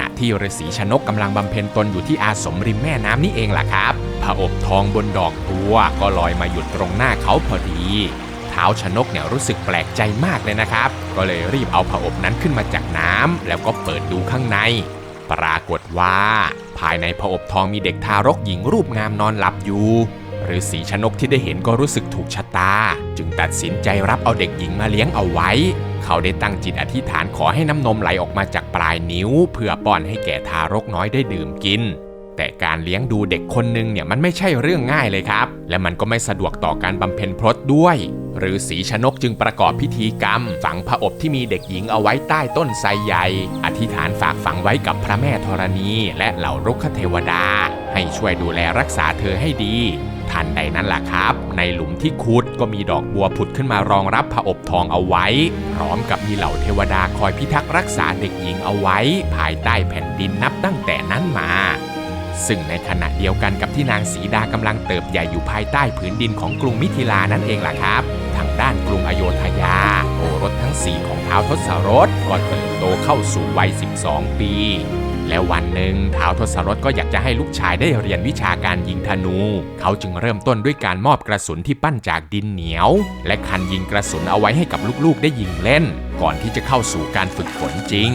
ณะที่ฤาษีชนกกำลังบำเพ็ญตนอยู่ที่อาสมริมแม่น้ำนี่เองล่ะครับพระอบทองบนดอกบัวก็ลอยมาหยุดตรงหน้าเขาพอดีเท้าชนกเนี่ยรู้สึกแปลกใจมากเลยนะครับ ก็เลยรีบเอาพระอบนั้นขึ้นมาจากน้ำแล้วก็เปิดดูข้างใน ปรากฏว่า ภายในพระอบทองมีเด็กทารกหญิงรูปงามนอนหลับอยู่ ฤาษีชนกที่ได้เห็นก็รู้สึกถูกชะตา จึงตัดสินใจรับเอาเด็กหญิงมาเลี้ยงเอาไว้ เขาได้ตั้งจิตอธิษฐานขอให้น้ำนมไหลออกมาจากปลายนิ้ว เพื่อป้อนให้แก่ทารกน้อยได้ดื่มกิน แต่การเลี้ยงดูเด็กคนหนึ่งเนี่ยมันไม่ใช่เรื่องง่ายเลยครับ และมันก็ไม่สะดวกต่อการบำเพ็ญพรตด้วยหรือสีชนกจึงประกอบพิธีกรรม ฝังพระอบที่มีเด็กหญิงเอาไว้ใต้ต้นไทรใหญ่ อธิษฐานฝากฝังไว้กับพระแม่ธรณี และเหล่ารุกขเทวดา ให้ช่วยดูแลรักษาเธอให้ดี ทันใดนั้นล่ะครับ ในหลุมที่ขุดก็มีดอกบัวผุดขึ้นมารองรับพระอบทองเอาไว้ พร้อมกับมีเหล่าเทวดาคอยพิทักษ์รักษาเด็กหญิงเอาไว้ ภายใต้แผ่นดินนับตั้งแต่นั้นมาซึ่งในขณะเดียวกันกับที่นางสีดากำลังเติบใหญ่อยู่ภายใต้ผืนดินของกรุงมิถิลานั่นเองล่ะครับ ทางด้านกรุงอโยธยา โอรสทั้ง4ของท้าวทศรถก็เติบโตเข้าสู่วัย 12 ปี และวันหนึ่งท้าวทศรถก็อยากจะให้ลูกชายได้เรียนวิชาการยิงธนู เขาจึงเริ่มต้นด้วยการมอบกระสุนที่ปั้นจากดินเหนียว และคันยิงกระสุนเอาไว้ให้กับลูกๆได้ยิงเล่น ก่อนที่จะเข้าสู่การฝึกฝนจริง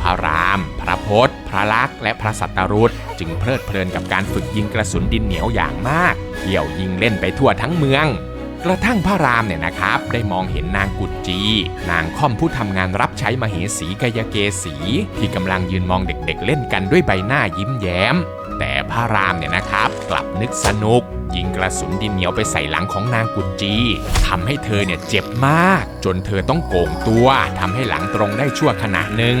พระราม พระพศพระลักษณ์และพระสัตตรุษจึงเพลิดเพลินกับการฝึกยิงกระสุนดินเหนียวอย่างมากเที่ยวยิงเล่นไปทั่วทั้งเมือง กระทั่งพระรามเนี่ยนะครับ ได้มองเห็นนางกุจจี นางค่อมผู้ทำงานรับใช้มเหสีกายเกษี ที่กำลังยืนมองเด็กๆ เล่นกันด้วยใบหน้ายิ้มแย้ม แต่พระรามเนี่ยนะครับ กลับนึกสนุก ยิงกระสุนดินเหนียวไปใส่หลังของนางกุจจีทำให้เธอเนี่ยเจ็บมาก จนเธอต้องโก่งตัวทำให้หลังตรงได้ชั่วขณะหนึ่ง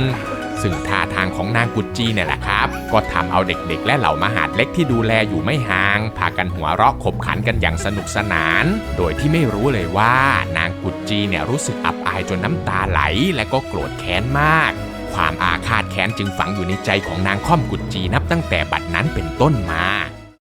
ซึ่งท่าทางของนางกุจจีเนี่ยแหละครับ ก็ทำเอาเด็กๆ และเหล่ามหาดเล็กที่ดูแลอยู่ไม่ห่าง พากันหัวเราะขบขันกันอย่างสนุกสนาน โดยที่ไม่รู้เลยว่านางกุจจีเนี่ยรู้สึกอับอายจนน้ำตาไหล และก็โกรธแค้นมากความอาฆาตแค้นจึงฝังอยู่ในใจของนางค่อมกุจจีนับตั้งแต่บัดนั้นเป็นต้นมา